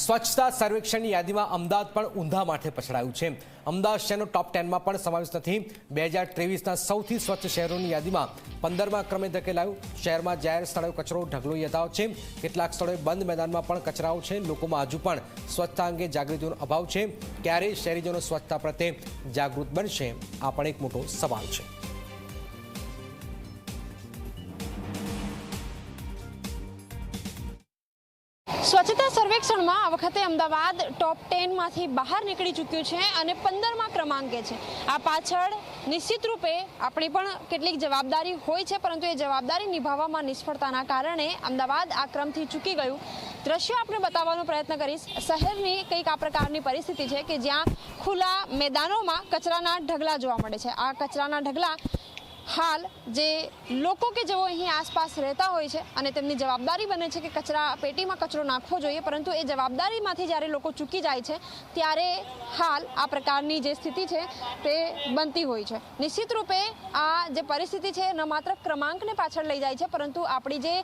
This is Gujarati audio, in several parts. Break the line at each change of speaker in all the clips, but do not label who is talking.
સ્વચ્છતા સર્વેક્ષણની યાદીમાં અમદાવાદ પણ ઊંધા માથે પછડાયું છે. અમદાવાદ શહેરનો ટોપ ટેનમાં પણ સમાવેશ નથી. બે હજાર ત્રેવીસના સૌથી સ્વચ્છ શહેરોની યાદીમાં પંદરમા ક્રમે ધકેલાયું. શહેરમાં જાહેર સ્થળોએ કચરો, ઢગલો યથાવત છે. કેટલાક સ્થળોએ બંધ મેદાનમાં પણ કચરાઓ છે. લોકોમાં હજુ પણ સ્વચ્છતા અંગે જાગૃતિનો અભાવ છે. ક્યારે શહેરીજનો સ્વચ્છતા પ્રત્યે જાગૃત બનશે? આ પણ એક મોટો સવાલ છે.
સ્વચ્છતા સર્વેક્ષણમાં આ વખતે અમદાવાદ ટોપ ટેનમાંથી બહાર નીકળી ચૂક્યું છે અને પંદરમા ક્રમાંકે છે. આ પાછળ નિશ્ચિત રૂપે આપણી પણ કેટલીક જવાબદારી હોય છે, પરંતુ એ જવાબદારી નિભાવવામાં નિષ્ફળતાના કારણે અમદાવાદ આ ક્રમથી ચૂકી ગયું. દ્રશ્ય આપણે બતાવવાનો પ્રયત્ન કરીશ. શહેરની કંઈક આ પ્રકારની પરિસ્થિતિ છે કે જ્યાં ખુલ્લા મેદાનોમાં કચરાના ઢગલા જોવા મળે છે. આ કચરાના ઢગલા હાલ જે લોકો કે જેઓ અહીં આસપાસ રહેતા હોય છે અને તેમની જવાબદારી બને છે કે કચરા પેટીમાં કચરો નાખવો જોઈએ, પરંતુ એ જવાબદારીમાંથી જ્યારે લોકો ચૂકી જાય છે, ત્યારે હાલ આ પ્રકારની જે સ્થિતિ છે તે બનતી હોય છે. નિશ્ચિત રૂપે આ જે પરિસ્થિતિ છે, ન માત્ર ક્રમાંકને પાછળ લઈ જાય છે, પરંતુ આપણી જે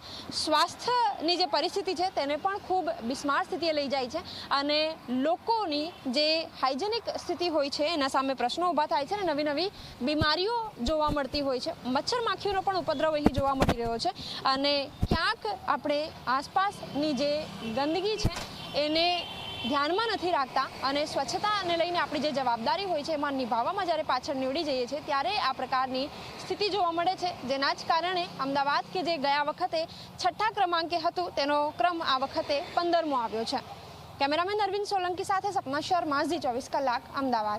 સ્વાસ્થ્યની જે પરિસ્થિતિ છે તેને પણ ખૂબ બિસ્માર સ્થિતિએ લઈ જાય છે અને લોકોની જે હાઇજેનિક સ્થિતિ હોય છે, એના સામે પ્રશ્નો ઊભા થાય છે અને નવી નવી બીમારીઓ જોવા મળતી હોય છે. મચ્છર માખીઓનો પણ ઉપદ્રવ અહીં જોવા મળી રહ્યો છે. અને ક્યાંક આપણે આસપાસની જે ગંદકી છે, એને ધ્યાનમાં નથી રાખતા અને સ્વચ્છતાને લઈને આપણી જે જવાબદારી હોય છે, એમાં નિભાવવામાં જ્યારે પાછળ નીવડી જઈએ છીએ, ત્યારે આ પ્રકારની સ્થિતિ જોવા મળે છે. જેના જ કારણે અમદાવાદ કે જે ગયા વખતે છઠ્ઠા ક્રમાંકે હતું, તેનો ક્રમ આ વખતે પંદરમો આવ્યો છે. કેમેરામેન અરવિંદ સોલંકી સાથે સપના શર્મા, ઝી ચોવીસ કલાક, અમદાવાદ.